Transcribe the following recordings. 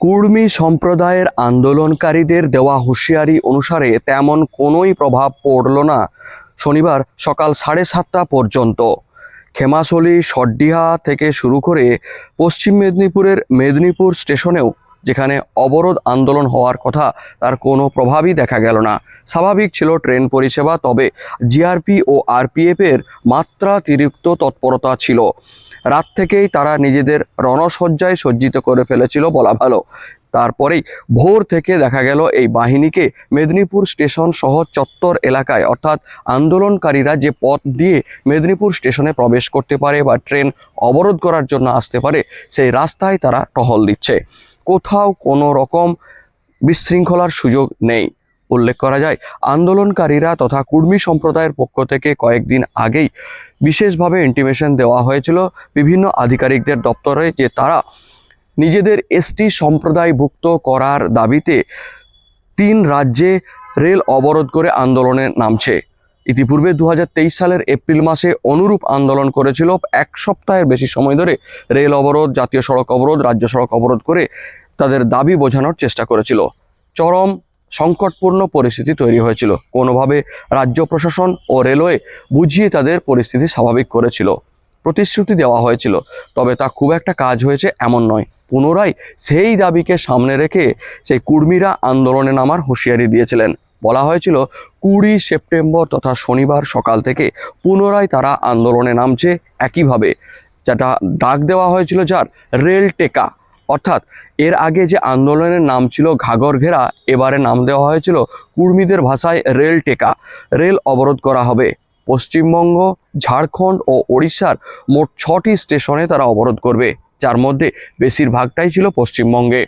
কুর্মী সম্প্রদায়ের আন্দোলনকারীদের দেওয়া হুঁশিয়ারি অনুসারে তেমন কোনোই প্রভাব পড়ল না শনিবার সকাল সাড়ে সাতটা পর্যন্ত। খেমাসলি সড্ডিহা থেকে শুরু করে পশ্চিম মেদিনীপুরের মেদিনীপুর স্টেশনেও যেখানে অবরোধ আন্দোলন হওয়ার কথা তার কোনো প্রভাবই দেখা গেল না। স্বাভাবিক ছিল ট্রেন পরিষেবা, তবে জিআরপি ও আরপিএফের মাত্রাতিরিক্ত তৎপরতা ছিল। রাত থেকেই তারা নিজেদের রণসজ্জায় সজ্জিত করে ফেলেছিল বলা ভালো। তারপরেই ভোর থেকে দেখা গেল এই বাহিনীকে মেদিনীপুর স্টেশন সহ চত্বর এলাকায়, অর্থাৎ আন্দোলনকারীরা যে পথ দিয়ে মেদিনীপুর স্টেশনে প্রবেশ করতে পারে বা ট্রেন অবরোধ করার জন্য আসতে পারে, সেই রাস্তায় তারা টহল দিচ্ছে। কোথাও কোনো রকম বিশৃঙ্খলার সুযোগ নেই। উল্লেখ করা যায়, আন্দোলনকারীরা তথা কুর্মী সম্প্রদায়ের পক্ষ থেকে কয়েকদিন আগেই বিশেষভাবে ইন্টিমেশন দেওয়া হয়েছিল বিভিন্ন আধিকারিকদের দপ্তরে যে তারা নিজেদের এসটি সম্প্রদায়ভুক্ত করার দাবিতে তিন রাজ্যে রেল অবরোধ করে আন্দোলনে নামছে। ইতিপূর্বে দু হাজার তেইশ সালের এপ্রিল মাসে অনুরূপ আন্দোলন করেছিল এক সপ্তাহের বেশি সময় ধরে রেল অবরোধ, জাতীয় সড়ক অবরোধ, রাজ্য সড়ক অবরোধ করে তাদের দাবি বোঝানোর চেষ্টা করেছিল। চরম সংকটপূর্ণ পরিস্থিতি তৈরি হয়েছিল। কোনোভাবে রাজ্য প্রশাসন ও রেলওয়ে বুঝিয়ে তাদের পরিস্থিতি স্বাভাবিক করেছিল। প্রতিশ্রুতি দেওয়া হয়েছিল, তবে তা খুব একটা কাজ হয়েছে এমন নয়। পুনরায় সেই দাবিকে সামনে রেখে সেই কুর্মীরা আন্দোলনে নামার হুঁশিয়ারি দিয়েছিলেন। বলা হয়েছিল কুড়ি সেপ্টেম্বর তথা শনিবার সকাল থেকে পুনরায় তারা আন্দোলনে নামছে একইভাবে। যেটা ডাক দেওয়া হয়েছিল যার রেল টেকা। অর্থাৎ এর আগে যে আন্দোলনের নাম ছিল ঘাগর ঘেরা, এবারে নাম দেওয়া হয়েছিল কুর্মীদের ভাষায় রেল টেকা। রেল অবরোধ করা হবে। পশ্চিমবঙ্গ, ঝাড়খণ্ড ও ওড়িশার মোট ছটি স্টেশনে তারা অবরোধ করবে, যার মধ্যে বেশিরভাগটাই ছিল পশ্চিমবঙ্গে।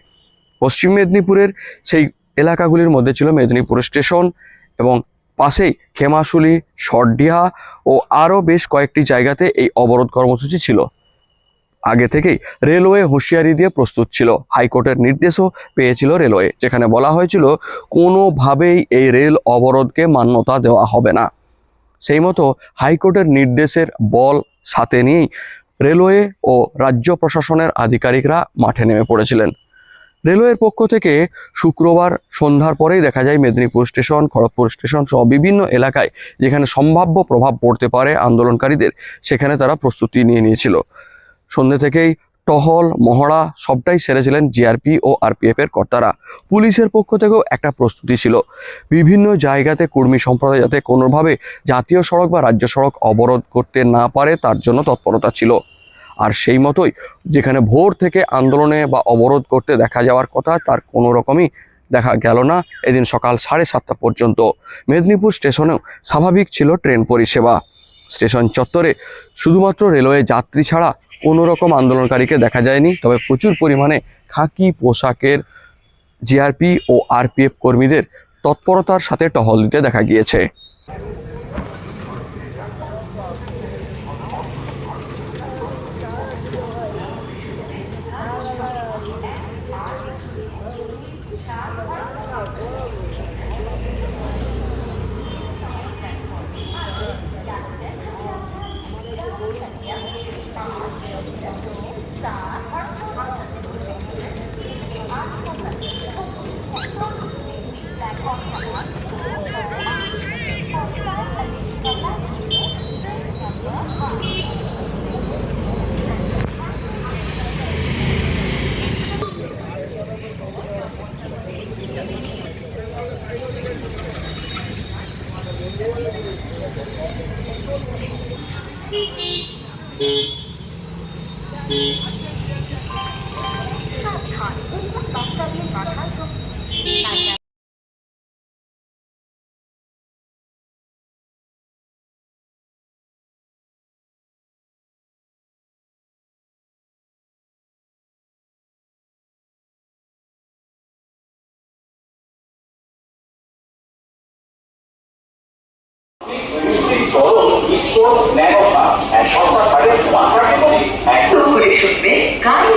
পশ্চিম মেদিনীপুরের সেই এলাকাগুলির মধ্যে ছিল মেদিনীপুর স্টেশন এবং পাশেই খেমাশুলি, সরডিহা ও আরও বেশ কয়েকটি জায়গাতে এই অবরোধ কর্মসূচি ছিল। আগে থেকেই রেলওয়ে হুঁশিয়ারি দিয়ে প্রস্তুত ছিল। হাইকোর্টের নির্দেশও পেয়েছিল রেলওয়ে, যেখানে বলা হয়েছিল, কোনোভাবেই এই রেল অবরোধকে মান্যতা দেওয়া হবে না। সেই মতো হাইকোর্টের নির্দেশের বল সাথে নিয়েই রেলওয়ে ও রাজ্য প্রশাসনের আধিকারিকরা মাঠে নেমে পড়েছিলেন। রেলওয়ের পক্ষ থেকে শুক্রবার সন্ধ্যার পরেই দেখা যায় মেদিনীপুর স্টেশন, খড়গপুর স্টেশন সহ বিভিন্ন এলাকায় যেখানে সম্ভাব্য প্রভাব পড়তে পারে আন্দোলনকারীদের, সেখানে তারা প্রস্তুতি নিয়ে নিয়েছিল। সন্ধ্যে থেকেই টহল, মহড়া সবটাই সেরেছিলেন জিআরপি ও আরপিএফ এর কর্তারা। পুলিশের পক্ষ থেকেও একটা প্রস্তুতি ছিল। বিভিন্ন জায়গাতে কর্মী সম্প্রদায় যাতে কোনোভাবে জাতীয় সড়ক বা রাজ্য সড়ক অবরোধ করতে না পারে, তার জন্য তৎপরতা ছিল। আর সেই মতোই যেখানে ভোর থেকে আন্দোলনে বা অবরোধ করতে দেখা যাওয়ার কথা, তার কোনো রকমই দেখা গেল না এদিন সকাল সাড়ে সাতটা পর্যন্ত। মেদিনীপুর স্টেশনেও স্বাভাবিক ছিল ট্রেন পরিষেবা। স্টেশন চত্বরে শুধুমাত্র রেলওয়ে যাত্রী ছাড়া কোনো রকম আন্দোলনকারীকে দেখা যায়নি, তবে প্রচুর পরিমাণে খাকি পোশাকের জিআরপি ও আরপিএফ কর্মীদের তৎপরতার সাথে টহল দিতে দেখা গিয়েছে। Beep, beep, beep.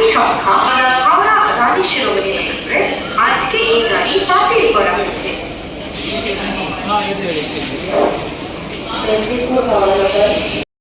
সংখ্যা